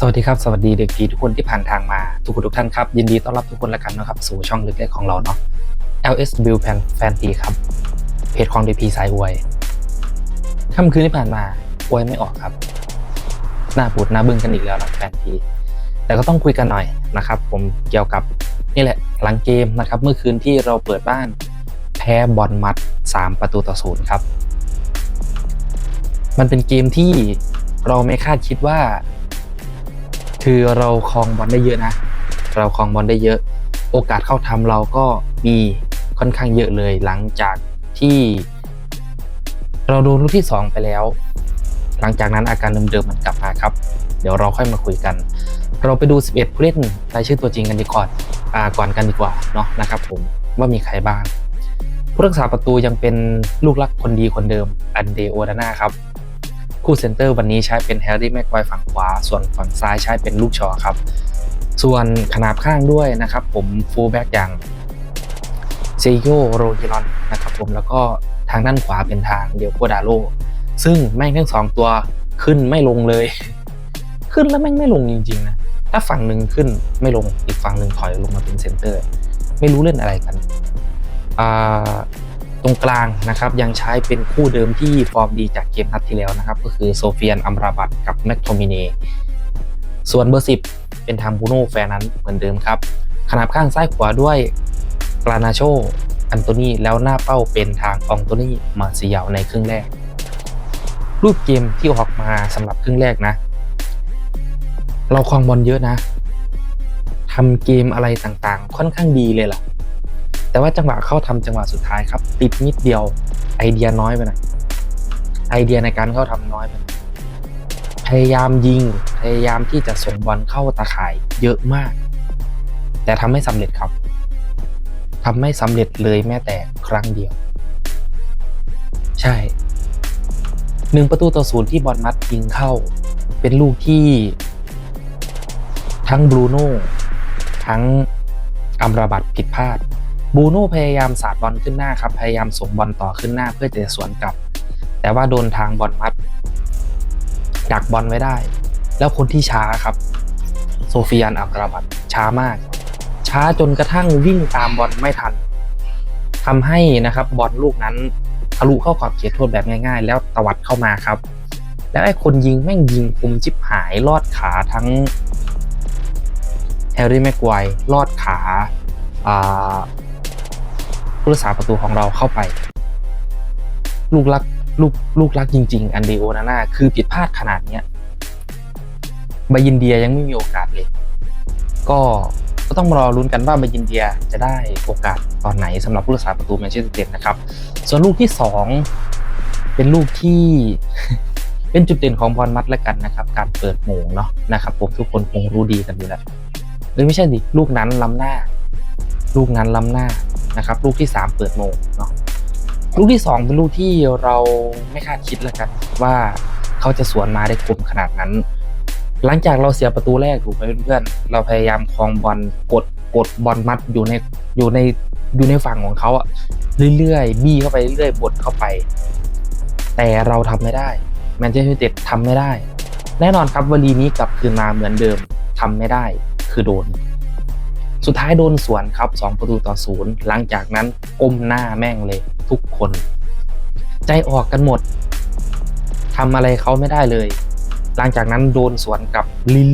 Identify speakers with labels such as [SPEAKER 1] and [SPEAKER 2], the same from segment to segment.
[SPEAKER 1] สวัสดีครับ สวัสดีเด็กดีทุกคนที่ผ่านทางมาทุกคนทุกท่านครับ ยินดีต้อนรับทุกคนแล้วกันนะครับสู่ช่องเล็กๆของเราเนาะ LS Build Fan Fan T ครับ เพจของ DP สายอวยค่ำคืนที่ผ่านมาอวยไม่ออกครับ หน้าปูดหน้าบึ้งกันอีกแล้วนะแฟนทีแต่ก็ต้องคุยกันหน่อยนะครับ ผมเกี่ยวกับนี่แหละหลังเกมนะครับเมื่อคืนที่เราเปิดบ้านแพ้บอลมัด 3 ประตูต่อศูนย์ครับ มันเป็นเกมที่เราไม่คาดคิดว่า คือเราครองบอลได้เยอะนะ เราครองบอลได้เยอะ โอกาสเข้าทำเราก็มีค่อนข้างเยอะเลยหลังจากที่ เราโดนลูกที่ 2 ไปแล้ว หลังจากนั้นอาการเดิมๆมันกลับมาครับ เดี๋ยวเราค่อยมาคุยกัน เราไปดู 11ผู้เล่นรายชื่อตัวจริงกันดีก่อนอ่าก่อนกันดีกว่าเนาะนะครับผมว่ามีใครบ้างผู้รักษาประตูยังเป็นลูกรักคนดีคนเดิมอันเดโอดาน่าครับ คู่เซนเตอร์วันนี้ใช้เป็นแฮร์รี่แม็กไวฝั่งขวา ส่วนฝั่งซ้ายใช้เป็นลูกชอครับ ส่วนขนาบข้างด้วยนะครับ ผมฟูลแบ็กอย่างเซโยโรกิรอนนะครับผมแล้วก็ทางด้านขวาเป็นทางเดียวโกดาโลซึ่งแม่งทั้งสองตัวขึ้นไม่ลงเลย ขึ้นแล้วแม่งไม่ลงจริงๆนะถ้าฝั่งหนึ่งขึ้นไม่ลงอีกฝั่งหนึ่งถอยลงมาเป็นเซนเตอร์ ไม่รู้เล่นอะไรกันอ่า รงกลางนะครับยังใช้เป็นคู่เดิมที่ฟอร์มดีจากเกมนัดที่แล้วนะครับ ก็คือโซเฟียนอัมราบัตกับแม็กโทมิเนส่วนเบอร์สิบเป็นทางบูโน่แฟร์นั้นเหมือนเดิมครับ ขนาบข้างซ้ายขวาด้วยกรานาโชอันโตนีแล้วหน้าเป้าเป็นทางอองโตนีมาซิยาวในครึ่งแรก รูปเกมที่ออกมาสำหรับครึ่งแรกนะ เราครองบอลเยอะนะทำเกมอะไรต่างๆ ค่อนข้างดีเลยล่ะ แต่ว่าจังหวะเข้าทำจังหวะสุดท้ายครับ ติดนิดเดียวไอเดียน้อยไปหน่อยไอเดียในการเข้าทำน้อยไปหน่อยพยายามยิง พยายามที่จะส่งบอลเข้าตาข่ายเยอะมาก แต่ทำไม่สำเร็จครับทำไม่สำเร็จเลยแม้แต่ครั้งเดียว ใช่หนึ่งประตูต่อศูนย์ที่บอลมัดยิงเข้า เป็นลูกที่ ทั้งบรูโน่ทั้งอัมราบัตผิดพลาด บูโน่พยายามสาดบอลขึ้นหน้าครับ พยายามส่งบอลต่อขึ้นหน้าเพื่อจะสวนกลับ แต่ว่าโดนทางบอลมัด ดักบอลไว้ได้ แล้วคนที่ช้าครับ โซเฟียนอัมราบัตช้ามาก ช้าจนกระทั่งวิ่งตามบอลไม่ทันทำให้นะครับบอลลูกนั้นทะลุเข้าขอบเขตโทษแบบง่ายๆ แล้วตวัดเข้ามาครับ แล้วไอ้คนยิงแม่งยิงคุมจิบหายลอดขาทั้งแฮร์รี่แม็กไวร์ลอดขาอ่า ผู้รักษาประตูของเราเข้าไป ลูกรักลูกลูกรักจริง ๆ อันเดโอนาน่าคือผิดพลาดขนาดเนี้ยบายินเดียยังไม่มีโอกาสเลย ก็ก็ต้องรอลุ้นกันว่าบายินเดียจะได้โอกาสตอนไหนสำหรับผู้รักษาประตูแมนเชสเตอร์ยูไนเต็ดนะครับ ส่วนลูกที่สองเป็นลูกที่เป็นจุดเด่นของบอลมัดแล้วกันนะครับ การเปิดโมงเนาะนะครับ ผมทุกคนคงรู้ดีกันอยู่แล้วหรือไม่ใช่ดิลูกนั้นล้ำหน้า ลูกนั้นล้ำหน้า นะครับลูกที่สามเปิดโมงเนาะลูกที่สองเป็นลูกที่เราไม่คาดคิดแล้วกันว่าเขาจะสวนมาได้คมขนาดนั้น หลังจากเราเสียประตูแรกถูกไหมเพื่อนเราพยายามคลองบอลกดกดบอลมัดอยู่ในอยู่ในอยู่ในฝั่งของเขาอะเรื่อยๆ บี้เข้าไปเรื่อยๆบดเข้าไป แต่เราทำไม่ได้แมนเชสเตอร์ยูไนเต็ดทำไม่ได้ แน่นอนครับวลีนี้กลับคืนมาเหมือนเดิมทำไม่ได้คือโดน สุดท้ายโดนสวนครับ 2 ประตูต่อศูนย์หลังจากนั้นก้มหน้าแม่งเลยทุกคน ใจออกกันหมดทำอะไรเขาไม่ได้เลย หลังจากนั้นโดนสวนกลับ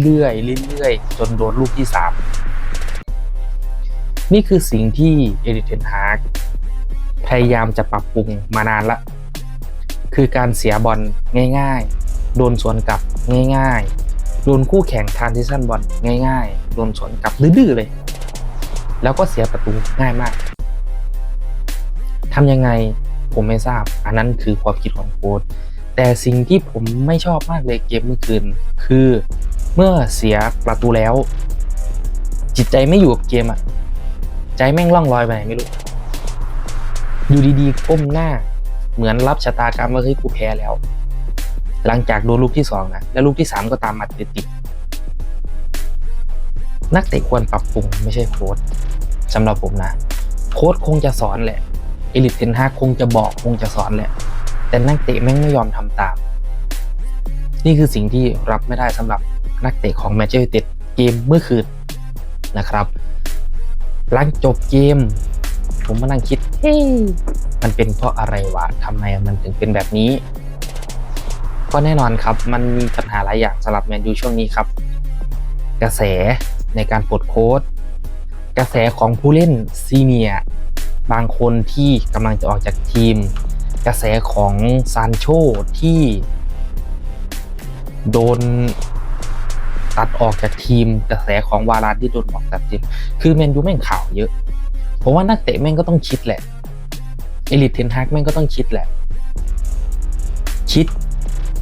[SPEAKER 1] เรื่อยๆเรื่อยๆจนโดนลูกที่ 3 นี่คือสิ่งที่เอริเทนฮากพยายามจะปรับปรุงมานานละ คือการเสียบอลง่าย ๆ โดนสวนกลับง่าย ๆ โดนคู่แข่งทานซิชันบอลง่าย ๆ โดนสวนกลับดื้อๆเลย แล้วก็เสียประตูง่ายมากทำยังไงผมไม่ทราบ อันนั้นคือความคิดของโค้ชแต่สิ่งที่ผมไม่ชอบมากเลยเกมเมื่อคืน คือเมื่อเสียประตูแล้ว จิตใจไม่อยู่กับเกมอะใจแม่งล่องลอยไปไหนไม่รู้ อยู่ดีๆก้มหน้า เหมือนรับชะตากรรมว่าเฮ้ยกูแพ้แล้ว หลังจากโดนลูกที่สองนะแล้วลูกที่สามก็ตามมาติดๆนักเตะควรปรับปรุงไม่ใช่โค้ช สำหรับผมนะ โค้ชคงจะสอนแหละเอลิทเทนฮากคงจะบอกคงจะสอนแหละ แต่นักเตะแม่งไม่ยอมทำตาม นี่คือสิ่งที่รับไม่ได้สำหรับนักเตะของแมนเชสเตอร์ยูไนเต็ดเกมเมื่อคืนนะครับหลังจบเกม ผมมานั่งคิดเฮ้ยมันเป็นเพราะอะไรวะทำไมมันถึงเป็นแบบนี้ ก็แน่นอนครับ มันมีปัญหาหลายอย่างสำหรับแมนยูช่วงนี้ครับ กระแสในการปลดโค้ด กระแสของผู้เล่นซีเนียบางคนที่กำลังจะออกจากทีม กระแสของซานโชที่โดนตัดออกจากทีม กระแสของวารานที่โดนออกจากทีม คือแมนยูแม่งข่าวเยอะ ผมว่านักเตะแม่งก็ต้องคิดแหละเอลิทเทนฮากแม่งก็ต้องคิดแหละ คิด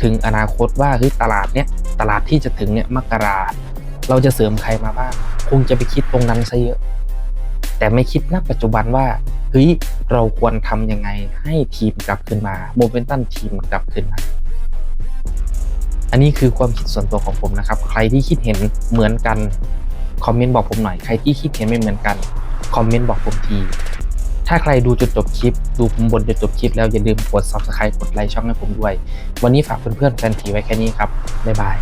[SPEAKER 1] ถึงอนาคตว่าเฮ้ยตลาดเนี้ยตลาดที่จะถึงเนี่ยมกราเราจะเสริมใครมาบ้าง งจะไปคิดตรงนั้นซะเยอะ แต่ไม่คิดณปัจจุบันว่าเฮ้ยเราควรทำยังไงให้ทีมกลับขึ้นมาโมเมนตัมทีมกลับขึ้นมาอันนี้คือความคิดส่วนตัวของผมนะครับ ใครที่คิดเห็นเหมือนกันคอมเมนต์บอกผมหน่อย ใครที่คิดเห็นไม่เหมือนกันคอมเมนต์บอกผมที ถ้าใครดูจนจบคลิป ดูผมบนจนจบคลิปแล้วอย่าลืมกด subscribe กดไลค์ช่องให้ผมด้วย วันนี้ฝากเพื่อนๆแฟนผีไว้แค่นี้ครับ บ๊ายบาย